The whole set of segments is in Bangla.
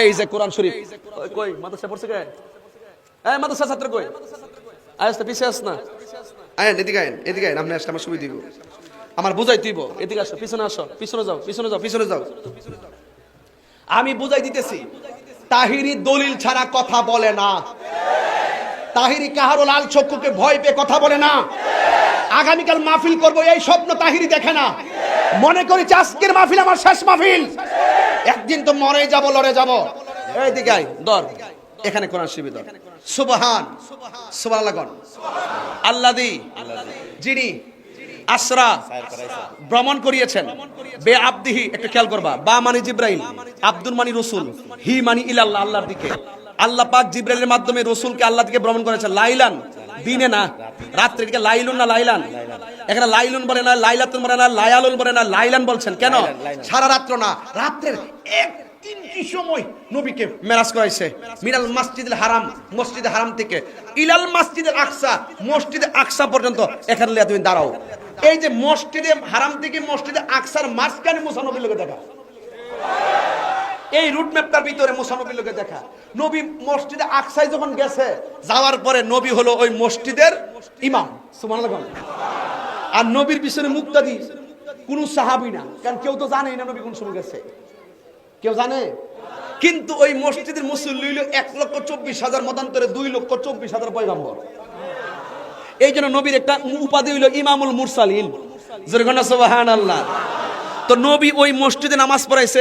এই যে কোরআন শরীফ। কই মাদ্রাসা পড়ছে কে? এই মাদ্রাসা ছাত্র কই? আয় তো পিছে আস না। আয়েন এদিকে আয়েন এদিকে আয়েন আপনি আসলে আমার সুবিধা দিব। আমার বুঝাই দিব। এদিকে আসো পিছনে আসো পিছনে যাও পিছনে যাও পিছনে যাও। আমি বুঝাই দিতেছি তাহিরি দলিল ছাড়া কথা বলে না। তাহিরি কাহারো লাল চক্ষুকে ভয় পেয়ে কথা বলে না। আগামীকাল মাহফিল করব এই স্বপ্ন তাহিরি দেখে না। মনে করি আজকের মাহফিল আমার শেষ মাহফিল। একদিন তো মরে যাব, লড়ে যাব। এই দিকে দর এখানে কোরআন শিবির দর সুবহান সুবহানাল্লাহ আল্লাদি, যিনি আসরা ভ্রমণ করিয়েছেন বে আব্দিহি একটু খেয়াল করবা। বা মানি জিব্রাইল, আব্দুল মানি রসুল, হি মানি ইলাল্লাহ, আল্লাহর দিকে। আল্লাহ পাক জিব্রাইলের মাধ্যমে রসুলকে আল্লাহ দিকে ভ্রমণ করেছেন, লাইলান। দিনে না রাত্রে এটাকে লাইলুন না লাইলান? এখানে লাইলুন বলে না লাইলাতুন বলে না লায়ালুন বলে না লাইলান বলছেন। কেন? সারা রাত্র না রাত্রের এক তিনটি সময় নবীকে মেরাজ করাইছে। মিনাল মসজিদুল হারাম মসজিদে হারাম থেকে। ইলাল মসজিদুল আকসা মসজিদে আকসা পর্যন্ত এখানে তুমি দাঁড়াও। এই যে মসজিদে হারাম থেকে মসজিদে আকসার মাঝখানে মুসানবীর লোকে দেখা। এই রুট ম্যাপটার ভিতরে মুসানবীর লোকে দেখা। নবী মসজিদে আকসায় যখন গেছে, যাওয়ার পরে নবী হলো ওই মসজিদের ইমাম। সুবহানাল্লাহ আর নবীর পিছনে মুক্তাদি, কোন সাহাবী না। কারণ কেউ তো জানেই না নবী কোন সময় গেছে। কেউ জানে? কিন্তু ওই মসজিদের মুসল্লি এক লক্ষ চব্বিশ হাজার, মতান্তরে দুই লক্ষ চব্বিশ হাজার পয়গাম্বর। এই জন্য নবীর একটা উপাধি হইল ইমামুল মুরসালিন। জোরগনা সুবহান আল্লাহ তো নবী ওই মসজিদে নামাজ পড়াইছে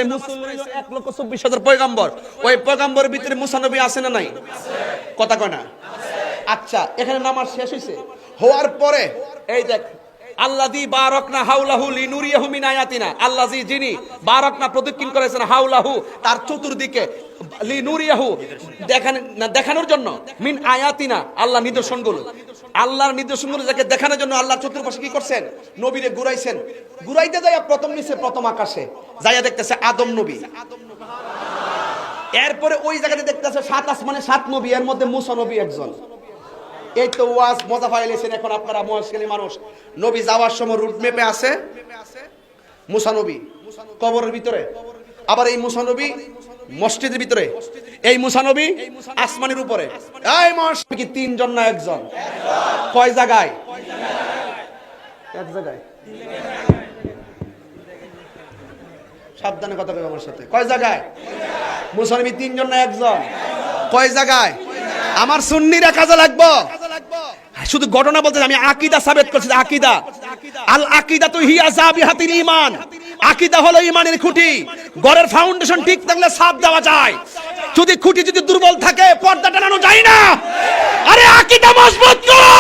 এক লক্ষ চব্বিশ হাজার পয়গাম্বর। ওই পয়গাম্বরের ভিতরে মুসা নবী আছে না নাই? কথা কয় না? আচ্ছা এখানে নামাজ শেষ হয়েছে হওয়ার পরে, এই দেখ বারকনা হাউলাহু আয়াতিনা। যিনি বারকনা প্রদক্ষিণ করেছেন হাউলাহু তার চতুর্দিকে লিনুরিয়াহু দেখান দেখানোর জন্য মিন আয়াতিনা আল্লাহ নিদর্শনগুলো। আল্লাহর নিদর্শনগুলো যাকে দেখানোর জন্য আল্লাহ চতুর্পাশে কি করছেন? নবীরে ঘুরাইছেন। ঘুরাইতে যাইয়া প্রথম নিচে, প্রথম আকাশে। যাইয়া দেখতেছে আদম নবী। এরপরে ওই জায়গাতে দেখতেছে সাত আসমানে সাত নবী, এর মধ্যে মুসা নবী একজন। এই তো ওয়াজ, মজা পাইলেছেন এখন আপনারা মহেশখালী মানুষ। নবী যাওয়ার সময় রুট মেপে আছে? মুসানবী কবরের ভিতরে। আবার এই মুসানবী মসজিদের ভিতরে। এই মুসানবী আসমানের উপরে। এই মস কি তিনজন না একজন? কয় জায়গায়? এক জায়গায়। সাবধানে কথা কই আমার সাথে। কয় জায়গায়? মুসলমি তিনজন না একজন? কয় জায়গায়? আমার সুন্নিরা কাজে লাগবো? শুধু ঘটনা বলতে আমি আকিদা সাবেত করছি, আকিদা। আল আকিদা তো হিয়া জাবি হাতির ইমান আকিদা হলো ইমানের খুঁটি। ঘরের ফাউন্ডেশন ঠিক থাকলে সাপ দেওয়া যায়। যদি খুঁটি যদি দুর্বল থাকে, পর্দা টানানো যায় না। আরে আকিদা মজবুত করো।